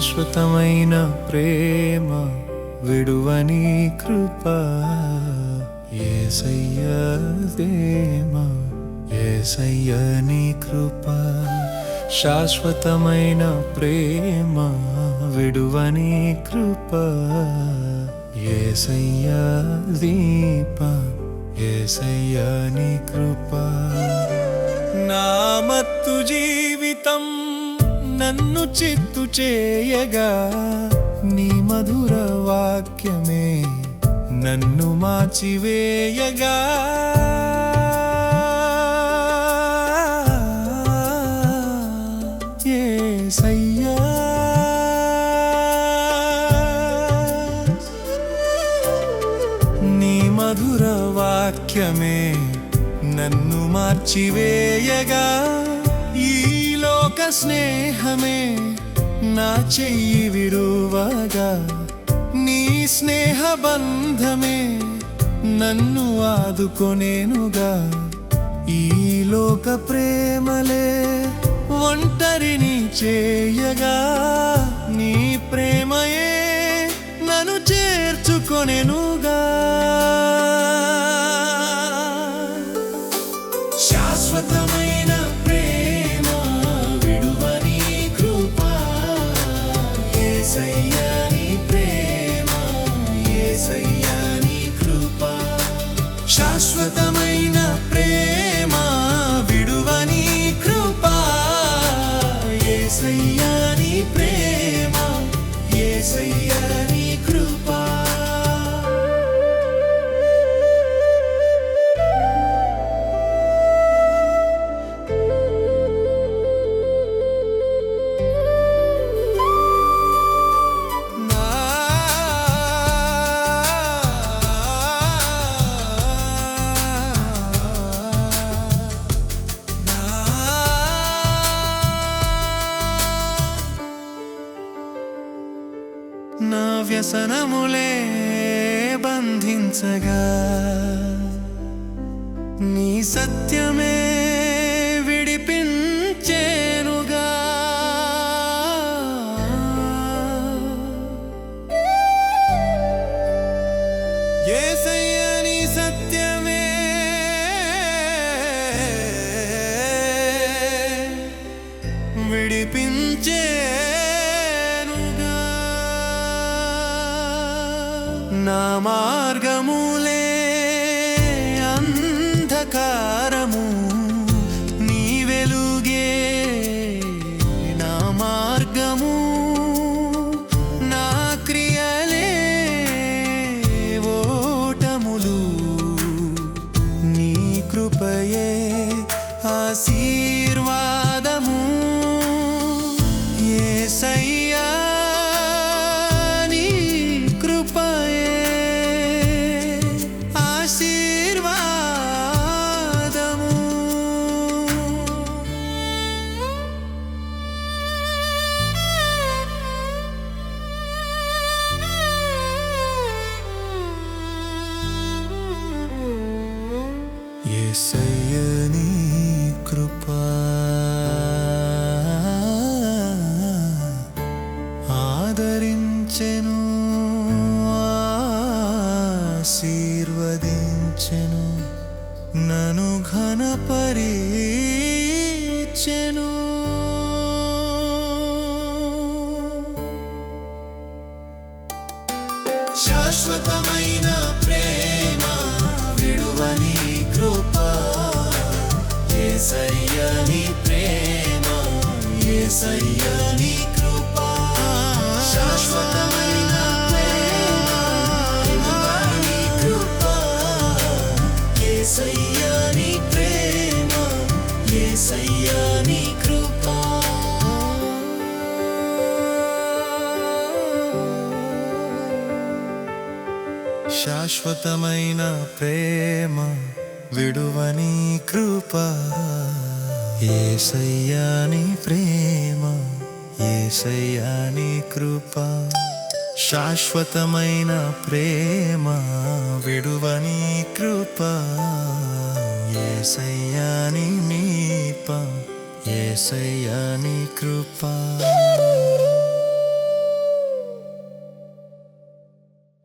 శాశ్వతమైన ప్రేమ విడువని కృప. ఏసయ్యదేమ ఏసయ్య కృప. శాశ్వతమైన ప్రేమ విడువని కృప. ఏసయ్య దీప ఏసయ్యని కృప. నామత్తు జీవ నన్ను చిత్తు చేయగా నీ మధుర వాక్యమే నన్ను మాచివేయగా. ఏ సయ్యా. నీ మధుర వాక్యమే నన్ను మార్చివేయగా. స్నేహమే నా చెయ్యి విరువగా నీ స్నేహ బంధమే నన్ను ఆదుకొనేనుగా. ఈ లోక ప్రేమలే ఒంటరిని చేయగా నీ ప్రేమయే వ్యసనములే బంధించగా. నీ సత్యమే విడిపించేనుగా. ఏసయ్య నీ సత్యమే. విడిపించే మార్గములే యేసయ్య నీ కృప. ఆదరించెను ఆశీర్వదించెను నను ఘనపరిచెను. శాశ్వతమైన యేసయ్య నీ ప్రేమ యేసయ్య కృప శాశ్వతమైన కృప యేసయ్య నీ ప్రేమ యేసయ్య కృప. శాశ్వతమైన ప్రేమ. విడువని కృప ఏసయ్యాని ప్రేమ ఏసయ్యాని కృప. శాశ్వతమైన ప్రేమ విడువని కృప ఏసయ్యాని నీప ఏసయ్యాని కృప.